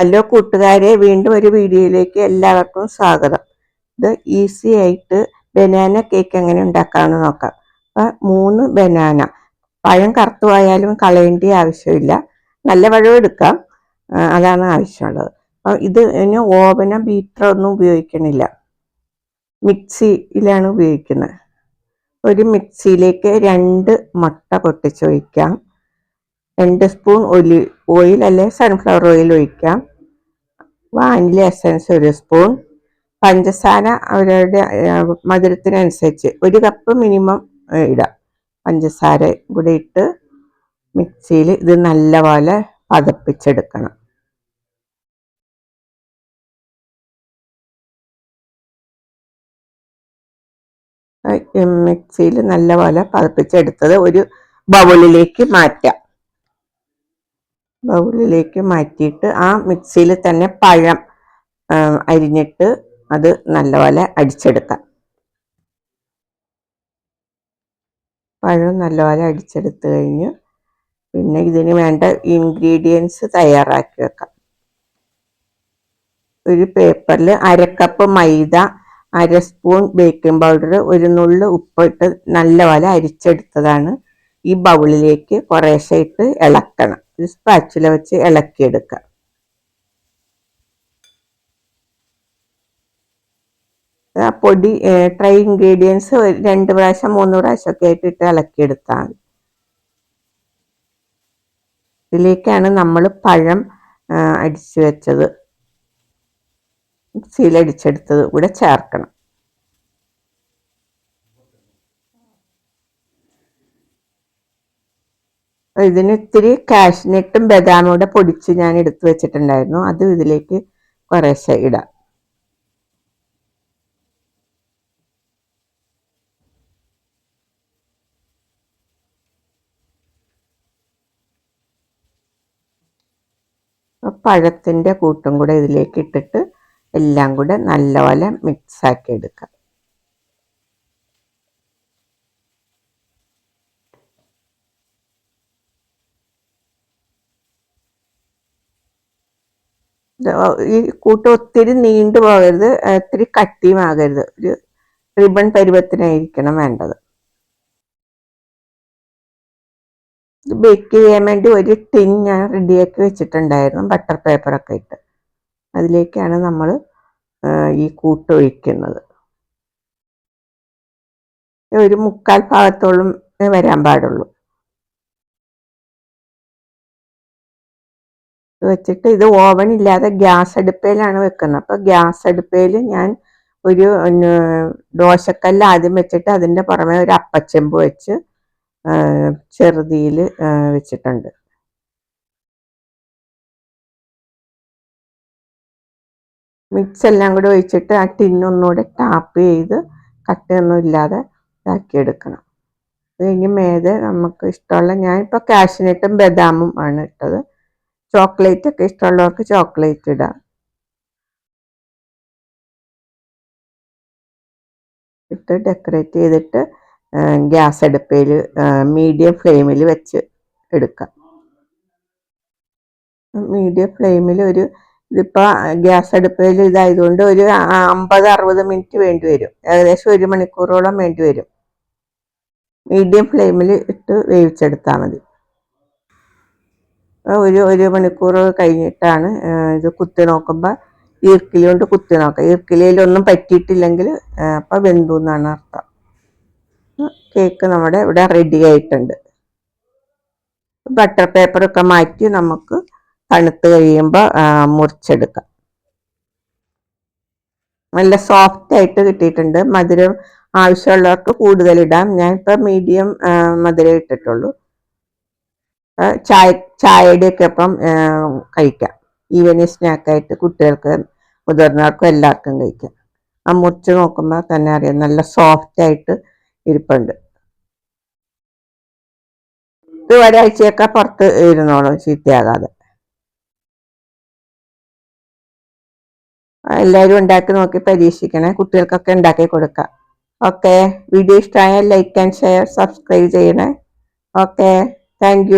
Hello കൂട്ടുകാരെ വീണ്ടും ഒരു വീഡിയോയിലേക്ക് എല്ലാവർക്കും സ്വാഗതം. ഇത് ഈസി ആയിട്ട് ബനാന കേക്ക് എങ്ങനെ ഉണ്ടാക്കാമെന്ന് നോക്കാം. അപ്പം മൂന്ന് ബനാന. പഴം കറുത്തു പോയാലും കളയേണ്ട ആവശ്യമില്ല. നല്ല പഴം എടുക്കാം. അതാണ് ആവശ്യമുള്ളത്. അപ്പം ഇത് ഇനി ഓവനോ ബീറ്ററോ ഒന്നും ഉപയോഗിക്കണില്ല. മിക്സിയിലാണ് ഉപയോഗിക്കുന്നത്. ഒരു മിക്സിയിലേക്ക് രണ്ട് മുട്ട പൊട്ടിച്ച് ഒഴിക്കാം. രണ്ട് സ്പൂൺ ഒലി ഓയിൽ അല്ലെങ്കിൽ സൺഫ്ലവർ ഓയിൽ ഒഴിക്കാം. വാനില എസൻസ് ഒരു സ്പൂൺ. പഞ്ചസാര അവരുടെ മധുരത്തിനനുസരിച്ച് ഒരു കപ്പ് മിനിമം ഇടാം. പഞ്ചസാര കൂടെ ഇട്ട് മിക്സിയിൽ ഇത് നല്ലപോലെ പതപ്പിച്ചെടുക്കണം. മിക്സിയിൽ നല്ലപോലെ പതപ്പിച്ചെടുത്തത് ഒരു ബൗളിലേക്ക് മാറ്റാം. ബൗളിലേക്ക് മാറ്റിയിട്ട് ആ മിക്സിയിൽ തന്നെ പഴം അരിഞ്ഞിട്ട് അത് നല്ലപോലെ അടിച്ചെടുക്കാം. പഴം നല്ലപോലെ അടിച്ചെടുത്ത് കഴിഞ്ഞ്. പിന്നെ ഇതിന് വേണ്ട ഇൻഗ്രീഡിയൻസ് തയ്യാറാക്കി വെക്കാം. ഒരു പേപ്പറിൽ അരക്കപ്പ് മൈദ അര സ്പൂൺ ബേക്കിംഗ് പൗഡർ ഒരു നുള്ളു ഉപ്പിട്ട് നല്ലപോലെ അരിച്ചെടുത്തതാണ് ഈ ബൗളിലേക്ക് കുറേശ്ശെ ഇട്ട് ഇളക്കണം. ഒരു സ്പാച്ചില വെച്ച് ഇളക്കിയെടുക്കുക ആ പൊടി ഡ്രൈ ഇൻഗ്രീഡിയൻസ് രണ്ട് പ്രാവശ്യം മൂന്ന് പ്രാവശ്യം ഒക്കെ ആയിട്ട് ഇട്ട് ഇളക്കിയെടുത്താൽ മതി. ഇതിലേക്കാണ് നമ്മൾ പഴം അടിച്ചു വെച്ചത്. മിക്സിയിൽ അടിച്ചെടുത്തത് കൂടെ ചേർക്കണം. ഇതിന് ഇത്തിരി കാഷ്നട്ടും കൂടെ പൊടിച്ച് ഞാൻ എടുത്തു വെച്ചിട്ടുണ്ടായിരുന്നു. അത് ഇതിലേക്ക് കുറേശ്ശെ ഇടാം. പഴത്തിന്റെ കൂട്ടും കൂടെ ഇതിലേക്ക് ഇട്ടിട്ട് എല്ലാം കൂടെ നല്ലപോലെ മിക്സാക്കി എടുക്കാം. ഈ കൂട്ട് ഒത്തിരി നീണ്ടു പോകരുത് ഒത്തിരി കട്ടിയും ആകരുത്. ഒരു റിബൺ പരുവത്തിനായിരിക്കണം വേണ്ടത്. ബേക്ക് ചെയ്യാൻ വേണ്ടി ഒരു ടിൻ ഞാൻ റെഡിയാക്കി വെച്ചിട്ടുണ്ടായിരുന്നു ബട്ടർ പേപ്പറൊക്കെ ഇട്ട്. അതിലേക്കാണ് നമ്മൾ ഈ കൂട്ട് ഒഴിക്കുന്നത്. ഒരു മുക്കാൽ ഭാഗത്തോളം വരാൻ പാടുള്ളൂ. വെച്ചിട്ട് ഇത് ഓവൻ ഇല്ലാതെ ഗ്യാസ് അടുപ്പയിലാണ് വെക്കുന്നത്. അപ്പോൾ ഗ്യാസ് അടുപ്പയിൽ ഞാൻ ഒരു ദോശക്കല്ല് ആദ്യം വെച്ചിട്ട് അതിന്റെ പുറമെ ഒരു അപ്പച്ചെമ്പ് വെച്ച് ചെറുതിയിൽ വെച്ചിട്ടുണ്ട്. മിക്സ് എല്ലാം കൂടെ ഒഴിച്ചിട്ട് ആ ടിന്നൊന്നുകൂടെ ടാപ്പ് ചെയ്ത് കട്ടയൊന്നും ഇല്ലാതെ ഇതാക്കിയെടുക്കണം. അത് കഴിഞ്ഞ് മേതെ നമുക്ക് ഇഷ്ടമുള്ള ഞാനിപ്പോൾ കാഷ്നട്ടും ബദാമും ആണ് ഇട്ടത്. ചോക്ലേറ്റ് ഒക്കെ ഇഷ്ടമുള്ളവർക്ക് ചോക്ലേറ്റ് ഇടാം. ഇട്ട് ഡെക്കറേറ്റ് ചെയ്തിട്ട് ഗ്യാസ് അടുപ്പയിൽ മീഡിയം ഫ്ലെയിമിൽ വെച്ച് എടുക്കാം. മീഡിയം ഫ്ലെയിമിൽ ഒരു ഇതിപ്പോൾ ഗ്യാസ് അടുപ്പയിൽ ഇതായതുകൊണ്ട് ഒരു അമ്പത് അറുപത് മിനിറ്റ് വേണ്ടി വരും. ഏകദേശം ഒരു മണിക്കൂറോളം വേണ്ടി വരും. മീഡിയം ഫ്ലെയിമിൽ ഇട്ട് വേവിച്ചെടുത്താൽ മതി. ഒരു ഒരു മണിക്കൂർ കഴിഞ്ഞിട്ടാണ് ഇത് കുത്തി നോക്കുമ്പോൾ ഈർക്കിലി കൊണ്ട് കുത്തി നോക്കാം. ഈർക്കിലിയിലൊന്നും പറ്റിയിട്ടില്ലെങ്കിൽ അപ്പം വെന്തു എന്നാണ് അർത്ഥം. കേക്ക് നമ്മുടെ ഇവിടെ റെഡി ആയിട്ടുണ്ട്. ബട്ടർ പേപ്പറൊക്കെ മാറ്റി നമുക്ക് തണുത്ത് കഴിയുമ്പോൾ മുറിച്ചെടുക്കാം. നല്ല സോഫ്റ്റ് ആയിട്ട് കിട്ടിയിട്ടുണ്ട്. മധുരം ആവശ്യമുള്ളവർക്ക് കൂടുതൽ ഇടാം. ഞാനിപ്പോൾ മീഡിയം മധുരം ഇട്ടിട്ടുള്ളൂ. ചായ ചായയുടെയൊക്കെ ഒപ്പം കഴിക്കാം. ഈവനിങ് സ്നാക്കായിട്ട് കുട്ടികൾക്ക് മുതിർന്നവർക്കും എല്ലാവർക്കും കഴിക്കാം. ആ മുറിച്ച് നോക്കുമ്പോൾ തന്നെ അറിയാം നല്ല സോഫ്റ്റ് ആയിട്ട് ഇരിപ്പുണ്ട്. ഇത് ഒരാഴ്ചയൊക്കെ പുറത്ത് ഇരുന്നോളും ചീത്തയാകാതെ എല്ലാവരും ഉണ്ടാക്കി നോക്കി പരീക്ഷിക്കണേ. കുട്ടികൾക്കൊക്കെ ഉണ്ടാക്കി കൊടുക്കാം. ഓക്കെ. വീഡിയോ ഇഷ്ടമായാൽ ലൈക്ക് ആൻഡ് ഷെയർ സബ്സ്ക്രൈബ് ചെയ്യണേ. ഓക്കെ. താങ്ക്